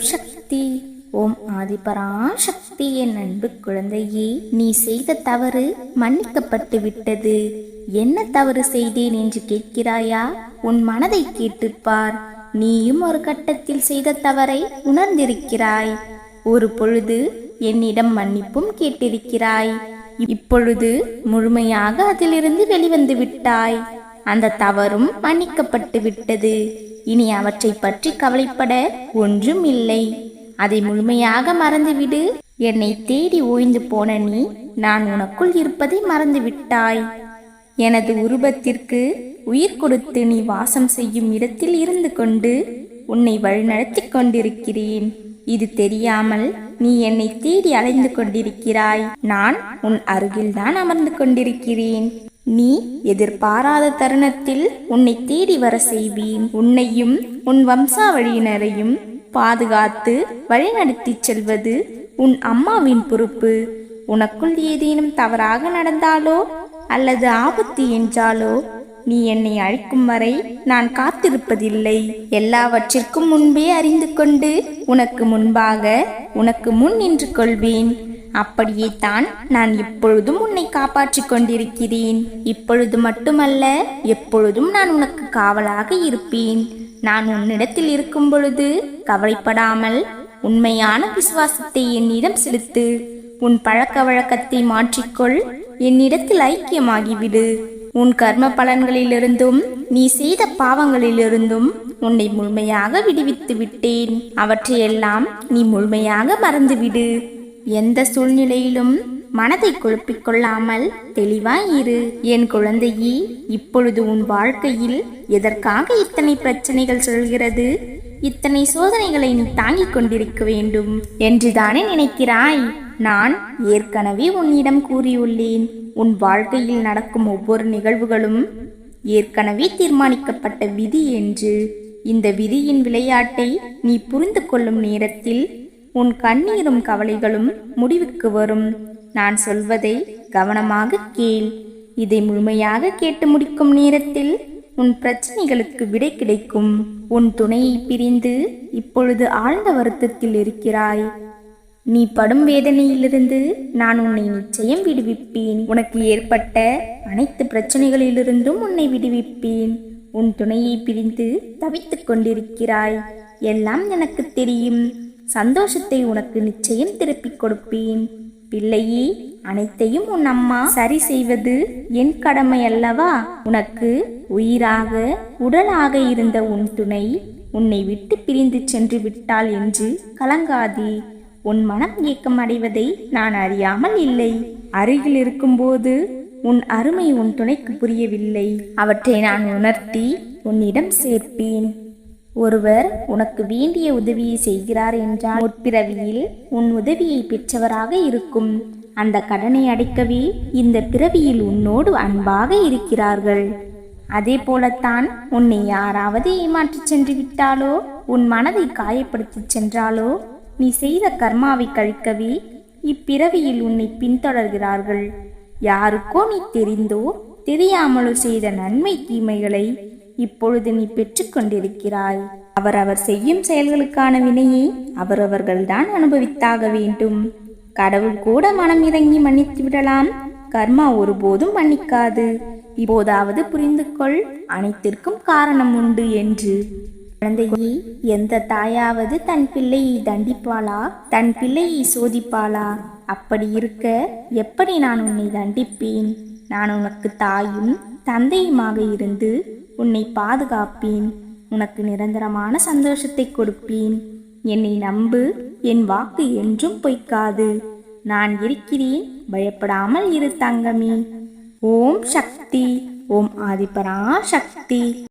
சக்தி ஓம் ஆதிபராசக்தி என் அன்பு குழந்தையே நீ செய்த தவறு மன்னிக்கப்பட்டு விட்டது. என்ன தவறு செய்தேன் என்று கேட்கிறாயா? உன் மனதை கேட்டுப்பார் நீயும் ஒரு கட்டத்தில் செய்த தவறை உணர்ந்திருக்கிறாய். ஒரு பொழுது என்னிடம் மன்னிப்பும் கேட்டிருக்கிறாய். இப்பொழுது முழுமையாக அதிலிருந்து வெளிவந்து விட்டாய். அந்த தவறும் மன்னிக்கப்பட்டு விட்டது இனி அவற்றை பற்றி கவலைப்பட ஒன்றும் இல்லை. அதை முழுமையாக மறந்துவிடு. என்னை தேடி ஓய்ந்து போன நீ நான் உனக்குள் இருப்பதை மறந்து விட்டாய் எனது உருவத்திற்கு உயிர் கொடுத்து நீ வாசம் செய்யும் இடத்தில் இருந்து கொண்டு உன்னை வழிநடத்திக் கொண்டிருக்கிறேன். இது தெரியாமல் நீ என்னை தேடி அலைந்து கொண்டிருக்கிறாய். நான் உன் அருகில்தான் அமர்ந்து கொண்டிருக்கிறேன். நீ எதிர்பாராத தருணத்தில் உன்னை தேடி வர செய்வேன். உன்னையும் உன் வம்சாவழியினரையும் பாதுகாத்து வழிநடத்திச் செல்வது உன் அம்மாவின் பொறுப்பு. உனக்குள் ஏதேனும் தவறாக நடந்தாலோ அல்லது ஆபத்து என்றாலோ நீ என்னை அழைக்கும் வரை நான் காத்திருப்பதில்லை. எல்லாவற்றிற்கும் முன்பே அறிந்து கொண்டு உனக்கு முன்பாக உனக்கு முன் நின்று கொள்வேன். அப்படியே தான் நான் இப்பொழுதும் உன்னை காப்பாற்றிக் கொண்டிருக்கிறேன். இப்பொழுது மட்டுமல்ல எப்பொழுதும் நான் உனக்கு காவலாக இருப்பேன். நான் உன்னிடத்தில் இருக்கும் பொழுது கவலைப்படாமல் உண்மையான விசுவாசத்தை என்னிடம் செலுத்து. உன் பழக்க வழக்கத்தை மாற்றிக்கொள். என்னிடத்தில் ஐக்கியமாகிவிடு. உன் கர்ம பலன்களிலிருந்தும் நீ செய்த பாவங்களிலிருந்தும் உன்னை முழுமையாக விடுவித்து விட்டேன். அவற்றையெல்லாம் நீ முழுமையாக மறந்துவிடு. எந்த சூழ்நிலையிலும் மனதை குழப்பிக் கொள்ளாமல் தெளிவாய் இரு என் குழந்தையே இப்பொழுது உன் வாழ்க்கையில் எதற்காக இத்தனை பிரச்சனைகள் சொல்கிறது? இத்தனை சோதனைகளை நீ தாங்கிக் கொண்டிருக்க வேண்டும் என்றுதானே நினைக்கிறாய்? நான் ஏற்கனவே உன்னிடம் கூறியுள்ளேன் உன் வாழ்க்கையில் நடக்கும் ஒவ்வொரு நிகழ்வுகளும் ஏற்கனவே தீர்மானிக்கப்பட்ட விதி என்று. இந்த விதியின் விளையாட்டை நீ புரிந்து கொள்ளும் நேரத்தில் உன் கண்ணீரும் கவலைகளும் முடிவுக்கு வரும். நான் சொல்வதை கவனமாக கேள். இதை முழுமையாக கேட்டு முடிக்கும் நேரத்தில் உன் பிரச்சனைகளுக்கு விடை கிடைக்கும். உன் துணையை பிரிந்து இப்பொழுது ஆழ்ந்த வருத்தத்தில் இருக்கிறாய். நீ படும் வேதனையிலிருந்து நான் உன்னை நிச்சயம் விடுவிப்பேன். உனக்கு ஏற்பட்ட அனைத்து பிரச்சனைகளிலிருந்தும் உன்னை விடுவிப்பேன். உன் துணையை பிரிந்து தவித்துக் கொண்டிருக்கிறாய். எல்லாம் எனக்கு தெரியும். சந்தோஷத்தை உனக்கு நிச்சயம் திருப்பிக் கொடுப்பேன். பிள்ளையே அனைத்தையும் உன் அம்மா சரி செய்வது என் கடமை அல்லவா? உனக்கு உயிராக உடலாக இருந்த உன் துணை உன்னை விட்டு பிரிந்து சென்று விட்டாள் என்று கலங்காதே. உன் மனம் ஏக்கம் அடைவதை நான் அறியாமல் இல்லை. அருகில் இருக்கும்போது உன் அருமை உன் துணைக்கு புரியவில்லை. அவற்றை நான் உணர்த்தி உன்னிடம் சேர்ப்பேன். ஒருவர் உனக்கு வேண்டிய உதவியை செய்கிறார் என்றால் முற்பிறவியில் உன் உதவியை பெற்றவராக இருக்கும். அந்த கடனை அடைக்கவே இந்த பிறவியில் உன்னோடு அன்பாக இருக்கிறார்கள். அதே போலத்தான் உன்னை யாராவது ஏமாற்றிச் சென்று விட்டாலோ உன் மனதை காயப்படுத்திச் சென்றாலோ நீ செய்த கர்மாவை கழிக்கவே இப்பிறவியில் உன்னை பின்தொடர்கிறார்கள். யாருக்கோ நீ தெரிந்தோ தெரியாமலோ செய்த நன்மை தீமைகளை இப்பொழுது நீ பெற்றுக்கொண்டிருக்கிறாய். அவரவர் செய்யும் செயல்களுக்கான வினையை அவரவர்கள்தான் அனுபவித்தாக வேண்டும். கடவுள் கூட மனம் இறங்கி மன்னித்து விடலாம். கர்மா ஒருபோதும் மன்னிக்காது. இப்போதாவது புரிந்து கொள் அனைத்திற்கும் காரணம் உண்டு என்று. குழந்தையை எந்த தாயாவது தன் பிள்ளையை தண்டிப்பாளா? தன் பிள்ளையை சோதிப்பாளா? அப்படி இருக்க எப்படி நான் உன்னை தண்டிப்பேன்? நான் உனக்கு தாயும் தந்தையுமாக இருந்து உன்னை பாதுகாப்பேன். உனக்கு நிரந்தரமான சந்தோஷத்தை கொடுப்பேன். என்னை நம்பு. என் வாக்கு என்றும் பொய்க்காது. நான் இருக்கிறேன். பயப்படாமல் இரு தங்கமே. ஓம் சக்தி. ஓம் ஆதிபரா சக்தி.